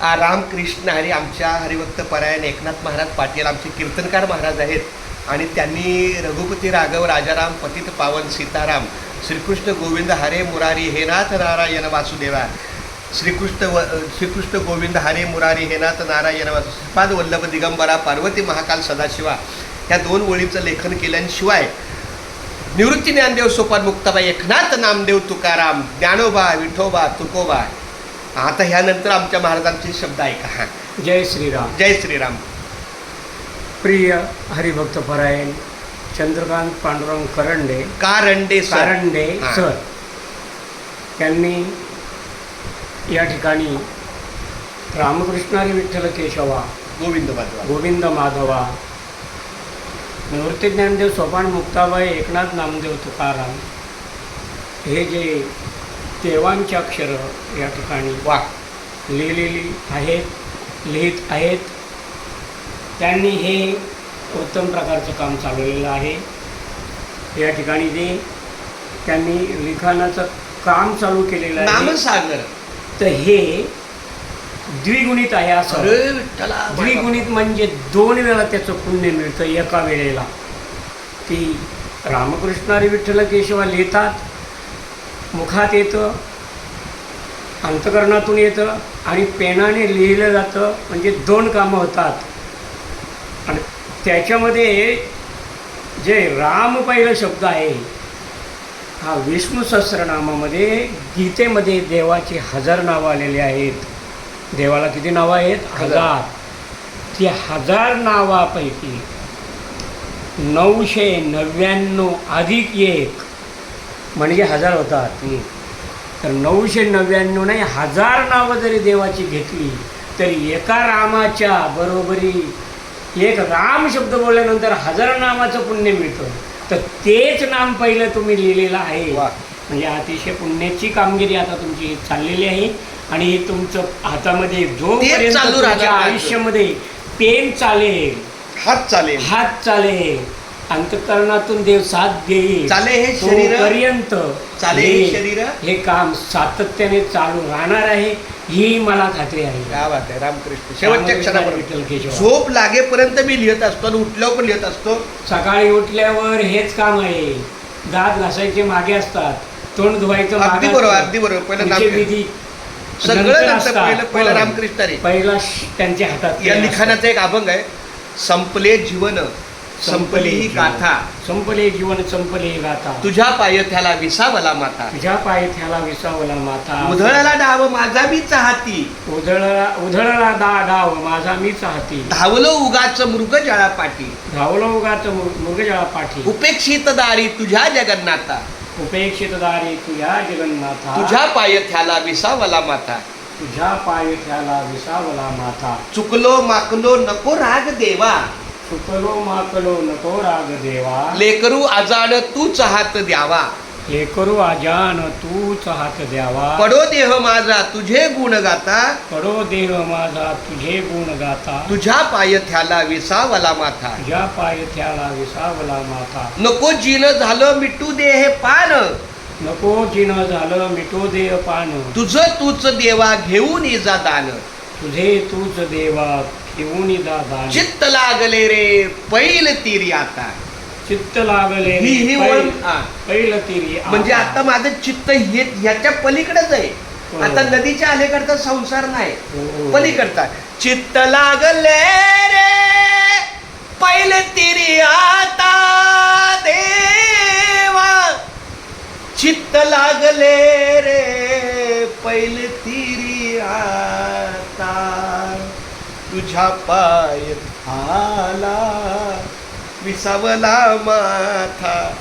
राम रामकृष्ण हरी आमच्या हरिभक्त परायण एकनाथ महाराज पाटील आमचे कीर्तनकार महाराज आहेत. आणि त्यांनी रघुपती राघव राजाराम पतित पावन सीताराम श्रीकृष्ण गोविंद हरे मुरारी हे नाथ नारायण वासुदेवा. श्रीकृष्ण व श्रीकृष्ण गोविंद हरे मुरारी हे नाथ नारायण वासु श्रीपाद वल्लभ दिगंबरा पार्वती महाकाल सदाशिवा. या दोन ओळीचं लेखन केल्याशिवाय निवृत्ती ज्ञानदेव सोपान मुक्ताबाई एकनाथ नामदेव तुकाराम ज्ञानोबा विठोबा तुकोबा आता ह्यानंतर आमच्या महाराजांचे शब्द ऐका. हा. जय श्रीराम. जय श्रीराम. प्रिय हरिभक्त परायण चंद्रकांत पांडुरंग करंडे. कारंडे सर. कारंडे हा. सर. यांनी या ठिकाणी रामकृष्णारी विठ्ठल केशवा गोविंद बाजवा गोविंद माधवा निवृत्ती ज्ञानदेव सोपान मुक्ताबाई एकनाथ नामदेव तुकाराम हे जे देवांची अक्षरं या ठिकाणी वा. लिहिलेली आहेत लिहित आहेत. त्यांनी हे उत्तम प्रकारचं काम चालवलेलं आहे. या ठिकाणी जे त्यांनी लिखाणाचं काम चालू केलेलं आहे नामसागर. तर हे द्विगुणित आहे असं. द्विगुणित म्हणजे दोन वेळा त्याचं पुण्य मिळतं एका वेळेला. की रामकृष्णारी विठ्ठल केशवा लिहितात मुखात येतं अंतकरणातून येतं आणि पेनाने लिहिलं जातं म्हणजे दोन कामं होतात. आणि त्याच्यामध्ये जे राम पहिलं शब्द आहे हा विष्णू सहस्रनामामध्ये गीतेमध्ये देवाची हजार नावं आलेली आहेत. देवाला किती नावं आहेत? हजार. ती हजार नावापैकी नऊशे नव्याण्णव अधिक एक म्हणजे हजार होतात तर नऊशे नव्याण्णव नाही हजार नावं जरी देवाची घेतली तरी एका रामाच्या बरोबरी एक राम शब्द बोलल्यानंतर हजार नामाचं पुण्य मिळतं. तर तेच नाम पहिलं तुम्ही लिहिलेलं आहे. वा. म्हणजे अतिशय पुण्याची कामगिरी आता तुमची चाललेली आहे. आणि हे तुमचं हातामध्ये जोपर्यंत नाही. आयुष्यामध्ये पेन चालेल. हात चालेल. हात चालेल. अंतकरणातून देव साथ देईल. चाले हे शरीर. पर्यंत चाले हे शरीर. हे काम सातत्याने चालू राहणार आहे ही मला खात्री आहे. काय बात आहे रामकृष्ण. शेवटच्या क्षणापर्यंत. झोप लागेपर्यंत मी लिहित असतो आणि उठल्यावर पण लिहित असतो. सकाळी उठल्यावर हेच काम आहे. दात घासायचे मागे असतात तोंड धुवायचं अगदी बरोबर. अगदी बरोबर. पहिलं विधी सगळं. पहिलं पहिलं. रामकृष्ण रे पहिला त्यांच्या हातात या लिखाणाचा एक अभंग आहे संपले जीवन. संपली ही जीवन. गाथा. संपले जीवन संपले गाथा. तुझ्या पायथ्याला विसावला माथा तुझ्या पाय थ्याला विसावला माथा उधळला डाव माझा मी चाहती. उधळला उधळला दा डाव माझा मी चाहती. धावलो उगाच मृग जळा पाठी धावलो उगाच मृगजळा पाठी उपेक्षित दारी तुझ्या जगन्नाथा उपेक्षित दारी तुझ्या जगन्नाथा तुझ्या पायथ्याला विसावला माथा तुझ्या पाय थ्याला विसावला माथा चुकलो माकलो नको राग देवा. चुकलो माकलो नको राग देवा. लेकरू अजाण तूच हात द्यावा. हे करू आजान तूच हात द्यावा. पडो देह माझा तुझे गुण गाता. पडो देह माझा तुझे गुण गाता. तुझ्या पायथ्याला विसावला माथा. तुझ्या पाय थ्याला विसावला माथा. नको जीन झालं मिटू दे हे पान. नको जिन झालं मिटो देह पान. तुझं तूच देवा घेऊन इजा दान. तुझे तूच देवा चित्त लागले रे पैल तिरी आता. चित्त लागले ही ही ओळ पैल- हा. पैल तिरी म्हणजे आता माझं चित्त हे ह्याच्या पलीकडेच आहे. हो. आता नदीच्या अलीकडचा संसार नाही. हो. पलीकडचा. चित्त लागले रे पैल तिरी आता देवा. चित्त लागले रे पैल तिरी आता तुझ्या पाय आला विसावला माथा.